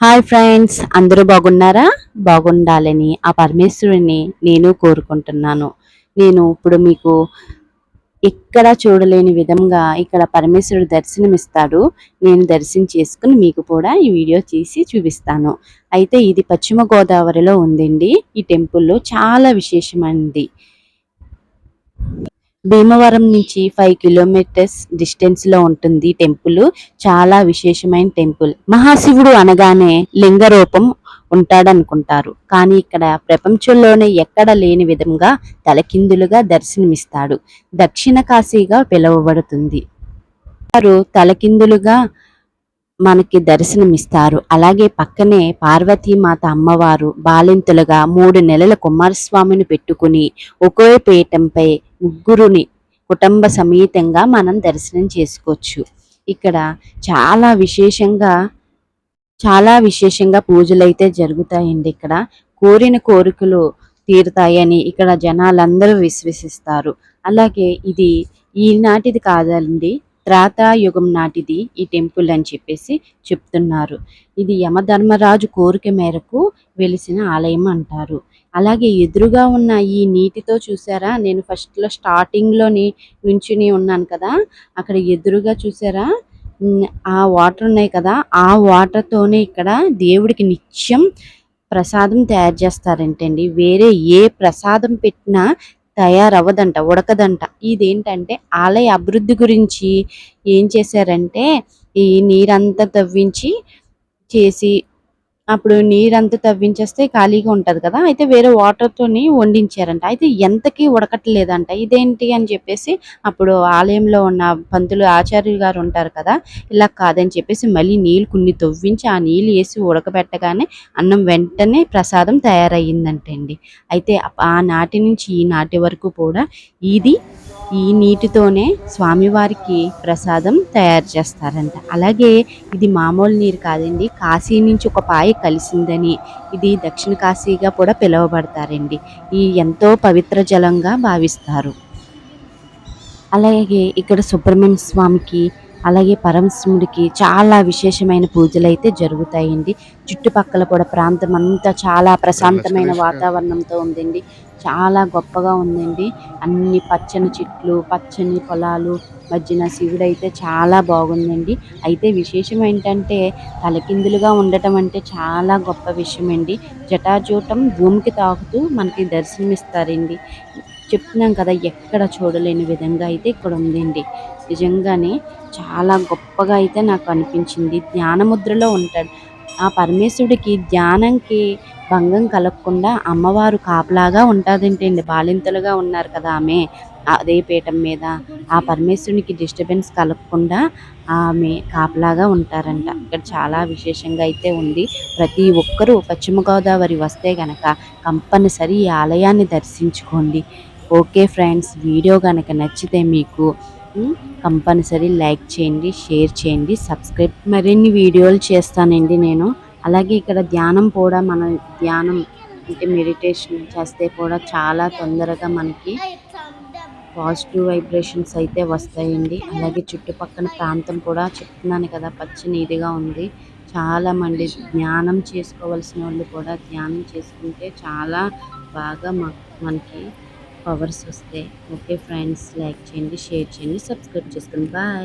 Hi friends అందరూ బాగున్నారా? బాగుండాలని ఆ పరమేశ్వరుని నేను కోరుకుంటున్నాను. నేను ఇప్పుడు మీకు ఎక్కడా చూడలేని విధంగా ఇక్కడ పరమేశ్వరుడు దర్శనమిస్తాడు. నేను దర్శనం చేసుకుని మీకు కూడా ఈ వీడియో తీసి చూపిస్తాను. అయితే ఇది పశ్చిమ గోదావరిలో ఉందండి. ఈ టెంపుల్లో చాలా విశేషమైనది. భీమవరం నుంచి ఫైవ్ కిలోమీటర్స్ డిస్టెన్స్లో ఉంటుంది టెంపుల్. చాలా విశేషమైన టెంపుల్. మహాశివుడు అనగానే లింగ రూపం ఉంటాడనుకుంటారు. కానీ ఇక్కడ ప్రపంచంలోనే ఎక్కడ లేని విధంగా తలకిందులుగా దర్శనమిస్తాడు. దక్షిణ కాశీగా పిలువబడుతుంది. వారు తలకిందులుగా మనకి దర్శనమిస్తారు. అలాగే పక్కనే పార్వతీమాత అమ్మవారు బాలింతలుగా మూడు నెలల కుమారస్వామిని పెట్టుకుని ఒకే పీఠంపై ముగ్గురుని కుటుంబ సమేతంగా మనం దర్శనం చేసుకోవచ్చు. ఇక్కడ చాలా విశేషంగా చాలా విశేషంగా పూజలు అయితే జరుగుతాయండి ఇక్కడ. కోరిన కోరికలు తీరుతాయని ఇక్కడ జనాలందరూ విశ్వసిస్తారు. అలాగే ఇది ఈనాటిది కాదండి త్రాతాయుగం నాటిది ఈ టెంపుల్ అని చెప్పేసి చెప్తున్నారు. ఇది యమధర్మరాజు కోరిక మేరకు వెలిసిన ఆలయం అంటారు. అలాగే ఎదురుగా ఉన్న ఈ నీటితో చూసారా? నేను ఫస్ట్లో స్టార్టింగ్లోని నుంచుని ఉన్నాను కదా అక్కడ ఎదురుగా చూసారా? ఆ వాటర్ ఉన్నాయి కదా ఆ వాటర్తోనే ఇక్కడ దేవుడికి నిత్యం ప్రసాదం తయారు చేస్తారంటండి. వేరే ఏ ప్రసాదం పెట్టినా తయారవ్వదంట ఉడకదంట. ఇదేంటంటే ఆలయ అభివృద్ధి గురించి ఏం చేశారంటే ఈ నీరంతా తవ్వించి చేసి అప్పుడు నీరంతా తవ్వించేస్తే ఖాళీగా ఉంటుంది కదా. అయితే వేరే వాటర్తోని వండించారంట. అయితే ఎంతకి ఉడకట్లేదంట. ఇదేంటి అని చెప్పేసి అప్పుడు ఆలయంలో ఉన్న పంతులు ఆచార్యులు గారు ఉంటారు కదా ఇలా కాదని చెప్పేసి మళ్ళీ నీళ్ళు కొన్ని తవ్వించి ఆ నీళ్ళు వేసి ఉడకబెట్టగానే అన్నం వెంటనే ప్రసాదం తయారయ్యిందంటండి. అయితే ఆ నాటి నుంచి ఈ నాటి వరకు కూడా ఇది ఈ నీటితోనే స్వామివారికి ప్రసాదం తయారు చేస్తారంట. అలాగే ఇది మామూలు నీరు కాదండి కాశీ నుంచి ఒక పాయ కలిసిందని ఇది దక్షిణ కాశీగా కూడా పిలువబడతారండి. ఈ ఎంతో పవిత్ర జలంగా భావిస్తారు. అలాగే ఇక్కడ సుబ్రహ్మణ్య స్వామికి అలాగే పరమశివుడికి చాలా విశేషమైన పూజలు అయితే జరుగుతాయండి. చుట్టుపక్కల కూడా ప్రాంతం అంతా చాలా ప్రశాంతమైన వాతావరణంతో ఉందండి. చాలా గొప్పగా ఉందండి. అన్ని పచ్చని చెట్లు పచ్చని పొలాలు మధ్యన శివుడు అయితే చాలా బాగుందండి. అయితే విశేషం ఏంటంటే తలకిందులుగా ఉండటం అంటే చాలా గొప్ప విషయం అండి జటాజూటం భూమికి తాకుతూ మనకి దర్శనమిస్తారండి. చెప్తున్నాం కదా ఎక్కడ చూడలేని విధంగా అయితే ఇక్కడ ఉందండి. నిజంగానే చాలా గొప్పగా అయితే నాకు అనిపించింది. ధ్యానముద్రలో ఉంటాడు. ఆ పరమేశ్వరుడికి ధ్యానంకి భంగం కలగకుండా అమ్మవారు కాపలాగా ఉంటుందంటండి బాలింతలుగా ఉన్నారు కదా ఆమె అదే పీఠం మీద. ఆ పరమేశ్వరునికి డిస్టర్బెన్స్ కలగకుండా ఆమె కాపలాగా ఉంటారంట. ఇక్కడ చాలా విశేషంగా అయితే ఉంది. ప్రతి ఒక్కరూ పశ్చిమ గోదావరి వస్తే కనుక కంపల్సరీ ఈ ఆలయాన్ని దర్శించుకోండి. ఓకే ఫ్రెండ్స్ వీడియో కనుక నచ్చితే మీకు కంపల్సరీ లైక్ చేయండి షేర్ చేయండి సబ్స్క్రైబ్. మరిన్ని వీడియోలు చేస్తానండి నేను. అలాగే ఇక్కడ ధ్యానం కూడా మన ధ్యానం అంటే మెడిటేషన్ చేస్తే కూడా చాలా తొందరగా మనకి పాజిటివ్ వైబ్రేషన్స్ అయితే వస్తాయండి. అలాగే చుట్టుపక్కల ప్రాంతం కూడా చెప్తున్నాను కదా పచ్చని ఇదిగా ఉంది. చాలా మంది ధ్యానం చేసుకోవాల్సిన వాళ్ళు కూడా ధ్యానం చేసుకుంటే చాలా బాగా మనకి పవర్స్ వస్తాయి ఓకే ఫ్రెండ్స్ లైక్ చేయండి షేర్ చేయండి సబ్స్క్రైబ్ చేసుకోండి. బాయ్.